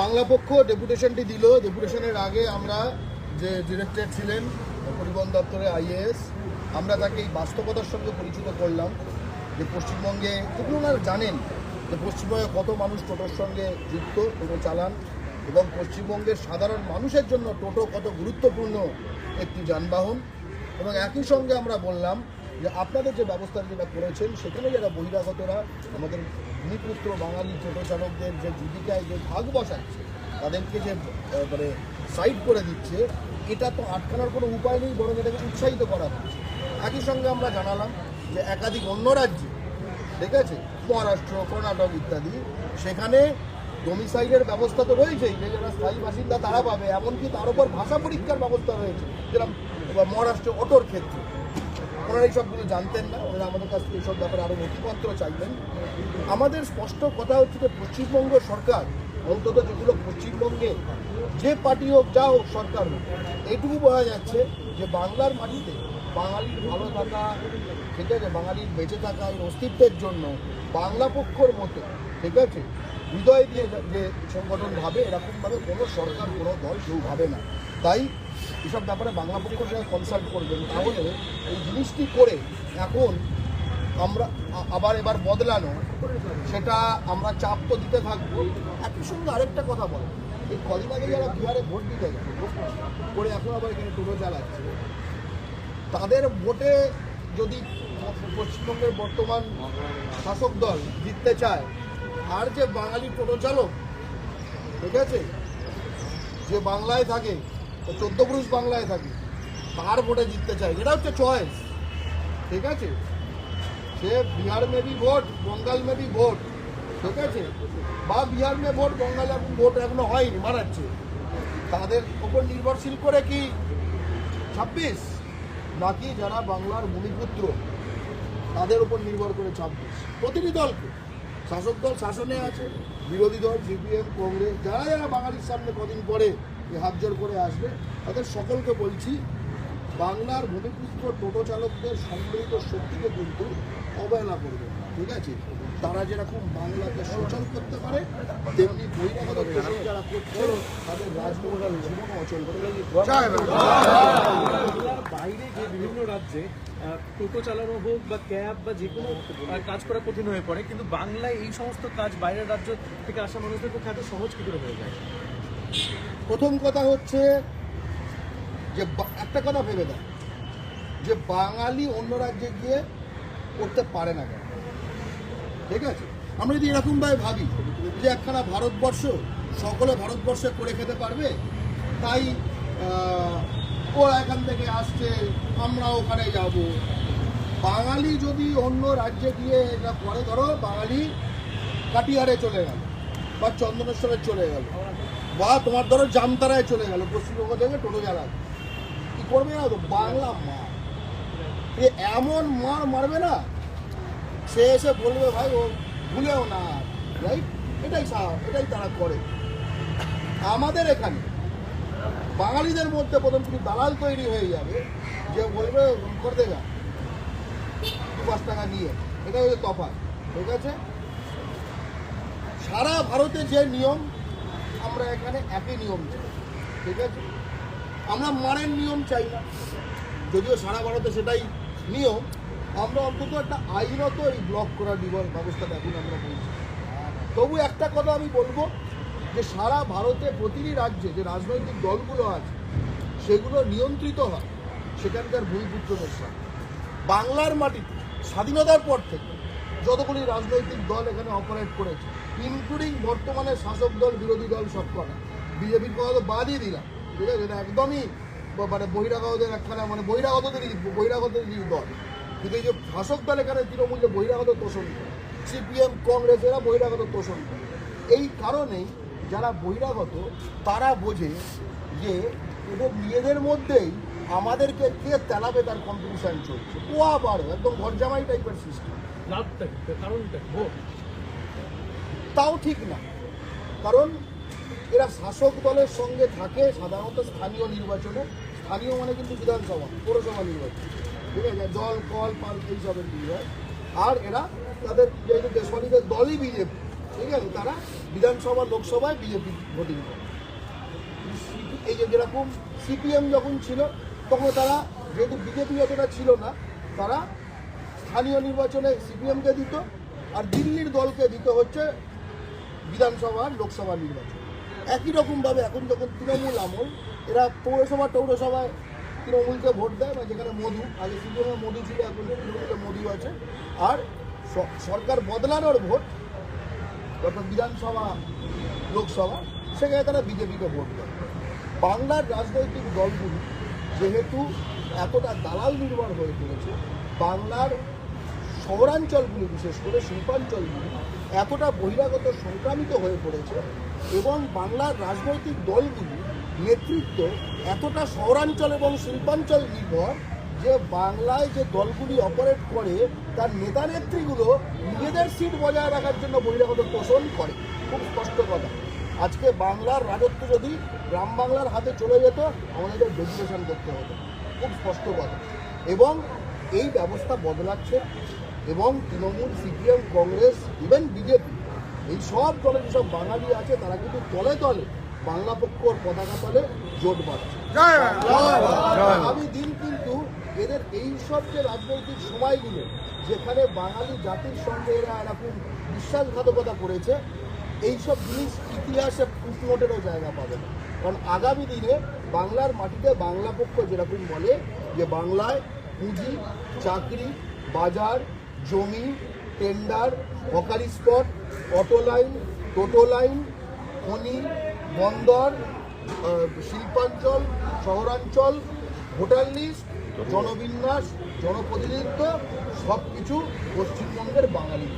বাংলা পক্ষ ডেপুটেশনটি দিল। ডেপুটেশনের আগে আমরা যে ডিরেক্টর ছিলেন পরিবহন দপ্তরের আইএএস, আমরা তাকে এই বাস্তবতার সঙ্গে পরিচিত করলাম যে পশ্চিমবঙ্গে এগুলো ওনারা জানেন যে পশ্চিমবঙ্গে কত মানুষ টোটোর সঙ্গে যুক্ত, টোটো চালান এবং পশ্চিমবঙ্গের সাধারণ মানুষের জন্য টোটো কত গুরুত্বপূর্ণ একটি যানবাহন এবং একই সঙ্গে আমরা বললাম যে আপনাদের যে ব্যবস্থা যেটা করেছেন, সেখানে যারা বহিরাগতরা, আমাদের ভূমিপুত্র বাঙালি ছোটো চালকদের যে জীবিকায় যে ভাগ বসাচ্ছে, তাদেরকে যে মানে সাইড করে দিচ্ছে, এটা তো আটকানোর কোনো উপায় নেই, বরং এটাকে উৎসাহিত করা হচ্ছে। একই সঙ্গে আমরা জানালাম যে একাধিক অন্য রাজ্যে, ঠিক আছে, মহারাষ্ট্র, কর্ণাটক ইত্যাদি, সেখানে ডোমিসাইলের ব্যবস্থা তো রয়েছেই, যে যারা স্থায়ী বাসিন্দা তারা পাবে, এমনকি তার উপর ভাষা পরীক্ষার ব্যবস্থা রয়েছে, যেরকম মহারাষ্ট্র অটোর ক্ষেত্রে। ওনারা এই সবগুলো জানতেন না ওনারা আমাদের কাছ থেকে এইসব ব্যাপারে আরও নথিপত্র চাইবেন। আমাদের স্পষ্ট কথা হচ্ছে যে পশ্চিমবঙ্গ সরকার, অন্তত যেগুলো পশ্চিমবঙ্গে, যে পার্টি হোক, যা হোক সরকার হোক এইটুকু বোঝা যাচ্ছে যে বাংলার মাটিতে বাঙালির ভালো থাকা, ঠিক আছে, বাঙালির বেঁচে থাকা এই অস্তিত্বের জন্য বাংলা পক্ষর মতো, ঠিক আছে হৃদয় দিয়ে যে সংগঠন ভাবে, এরকমভাবে কোনো সরকার, কোনো দল কেউ ভাবে না। তাই এসব ব্যাপারে বাংলা পক্ষ সঙ্গে কনসাল্ট করবেন তাহলে এই জিনিসটি করে এখন আমরা আবার এবার বদলানো, সেটা আমরা চাপ তো দিতে থাকব। একই সঙ্গে আরেকটা কথা বল। এই কদিন আগে যারা বিহারে ভোট দিতে গেছে, করে এখন আবার এখানে টোটো চালাচ্ছে। তাদের ভোটে যদি পশ্চিমবঙ্গের বর্তমান শাসক দল জিততে চায় আর যে বাঙালি টোটো চালক ঠিক আছে? যে বাংলায় থাকে চোদ্দ পুরুষ বাংলায় থাকে, তার ভোটে জিততে চায়। এটা হচ্ছে চয়েস ঠিক আছে? সে বিহার মে ভি ভোট, বঙ্গাল মে ভি ভোট, ঠিক আছে? বা বিহার মে ভোট, বঙ্গাল এখন ভোট এখনও হয়নি মারাচ্ছে তাদের ওপর নির্ভরশীল করে কি? ছাব্বিশ? নাকি যারা বাংলার ভূমিপুত্র, তাদের উপর নির্ভর করে ছাব্বিশ? প্রতিটি দলকে। শাসক দল শাসনে আছে, বিরোধী দল সিপিএম কংগ্রেস, যারা যারা বাঙালির সামনে কদিন পরে হাতজোর হাত জোর করে আসবে, তাদের সকলকে বলছি বাংলার ভূমিপুত্র টোটো চালকদের সম্মিলিত শক্তিকে কিন্তু অবহেলা করবে ঠিক আছে? তারা যেরকম বাংলাকে সচল করতে পারে তেমনি বহিরাগত টোটো যারা করছে তাদের রাজনীতির জীবন অচল বাইরে যে বিভিন্ন রাজ্যে টোটো চালানো হোক বা ক্যাব বা যে কোনো কাজ করা কঠিন হয়ে পড়ে কিন্তু বাংলায় এই সমস্ত কাজ বাইরের রাজ্য থেকে আসা মানুষদের পক্ষে এত সহজ কি করে হয়ে যায়? প্রথম কথা হচ্ছে যে একটা কথা ভেবে দেয় যে বাঙালি অন্য রাজ্যে গিয়ে করতে পারে না কেন? ঠিক আছে? আমরা যদি এরকমভাবে ভাবি যে একখানা ভারতবর্ষ সকলে ভারতবর্ষে করে খেতে পারবে, তাই ওরা এখান থেকে আসছে আমরা ওখানে যাব। বাঙালি যদি অন্য রাজ্যে গিয়ে এটা করে, ধরো বাঙালি কাটিহারে চলে গেল বা চন্দনেশ্বরে চলে গেল বা তোমার ধরো জামতারায় চলে গেল, পশ্চিমবঙ্গ থেকে টোটো কি করবে না তো? বাংলা মা। এমন মার মারবে না? সে এসে বলবে, ভাই, ও ভুলেও না। রাইট এটাই স্বাভাবিক এটাই তারা করে। আমাদের এখানে বাঙালিদের মধ্যে প্রথম কিছু দালাল তৈরি হয়ে যাবে, যে বলবে করে দেগা দু পাঁচ টাকা নিয়ে। এটাই হচ্ছে তফাৎ, ঠিক আছে? সারা ভারতে যে নিয়ম, আমরা এখানে একই নিয়ম ঠিক আছে? আমরা মারের নিয়ম চাই। না যদিও সারা ভারতে সেটাই নিয়ম, আমরা অন্তত একটা আইনত এই ব্লক করার বিবর ব্যবস্থাটা এখন আমরা বলছি তবু একটা কথা আমি বলব, যে সারা ভারতে প্রতিটি রাজ্যে যে রাজনৈতিক দলগুলো আছে, সেগুলো নিয়ন্ত্রিত হয় সেখানকার ভূমিপুত্রদের সাথে বাংলার মাটিতে, স্বাধীনতার পর থেকে যতগুলি রাজনৈতিক দল এখানে অপারেট করেছে ইনক্লুডিং বর্তমানে শাসক দল, বিরোধী দল সব করা বিজেপির কথা তো বাদই দিলাম। ঠিক আছে? এটা একদমই মানে বহিরাগতদের একখানা মানে বহিরাগতদেরই বহিরাগতদেরই দল। কিন্তু এই যে শাসক দল এখানে তৃণমূল যে বহিরাগত তোষণ সিপিএম কংগ্রেস এরা বহিরাগত তোষণ এই কারণেই যারা বহিরাগত তারা বোঝে যে এদের নিজেদের মধ্যেই আমাদেরকে কে তেলাবে তার কম্পিটিশন চলছে। পোয়া পারো একদম ঘরজামাই টাইপের সিস্টেম লাভটা কারণটা? তাও ঠিক না। কারণ এরা শাসক দলের সঙ্গে থাকে সাধারণত স্থানীয় নির্বাচনে। স্থানীয় মানে কিন্তু বিধানসভা, পৌরসভা নির্বাচন। ঠিক আছে? জল কল, পাল এইসবের বিষয় আর এরা তাদের যেহেতু দেশবাড়িদের দলই বিজেপি, ঠিক আছে? তারা বিধানসভা, লোকসভায় বিজেপি ভোটিং করে। এই যে যেরকম সিপিএম যখন ছিল, তখন তারা যেহেতু বিজেপি অতটা ছিল না, তারা স্থানীয় নির্বাচনে সিপিএমকে দিত আর দিল্লির দলকে দিত হচ্ছে বিধানসভা লোকসভা নির্বাচন। একই রকমভাবে এখন যখন তৃণমূল আমল, এরা পৌরসভা, টৌরসভায় তৃণমূলকে ভোট দেয়, বা যেখানে মধু, আগে সিপিএমে মধু ছিল, এখন তৃণমূলে মধু আছে। আর সরকার বদলানোর ভোট অর্থাৎ বিধানসভা, লোকসভা, সেখানে তারা বিজেপিকে ভোট দেয়। বাংলার রাজনৈতিক দলগুলি যেহেতু এতটা দালাল নির্ভর হয়ে পড়েছে বাংলার শহরাঞ্চলগুলি, বিশেষ করে শিল্পাঞ্চলগুলি, এতটা বহিরাগত সংক্রামিত হয়ে পড়েছে এবং বাংলার রাজনৈতিক দলগুলি নেতৃত্ব এতটা শহরাঞ্চল এবং শিল্পাঞ্চল নির্ভর যে বাংলায় যে দলগুলি অপারেট করে, তার নেতা নেত্রীগুলো নিজেদের সিট বজায় রাখার জন্য বহিরাগত পোষণ করে। খুব স্পষ্ট কথা। আজকে বাংলার রাজত্ব যদি গ্রাম বাংলার হাতে চলে যেত আমাদের ডেপুটেশন করতে হতো। খুব স্পষ্ট কথা। এবং এই ব্যবস্থা বদলাচ্ছে এবং Trinamool CPM Congress even BJP এই সব দলে যেসব বাঙালি আছে তারা কিন্তু তলে তলে বাংলা পক্ষর পতাকা তলে জোট বাঁধছে। আগামী দিন কিন্তু এদের এই সব যে রাজনৈতিক সময়গুলো যেখানে বাঙালি জাতির সঙ্গে এরা এরকম বিশ্বাসঘাতকতা করেছে এইসব জিনিস ইতিহাসে ফুটনোটেরও জায়গা পাবে না। কারণ আগামী দিনে বাংলার মাটিতে বাংলা পক্ষ যেরকম বলে যে বাংলায় পুঁজি চাকরি বাজার জমি tender, হকারি spot, auto line, toto line, খনি, বন্দর শিল্পাঞ্চল, শহরাঞ্চল, ভোটার লিস্ট, জনবিন্যাস, জনপ্রতিনিধিত্ব সব কিছু পশ্চিমবঙ্গের বাঙালি।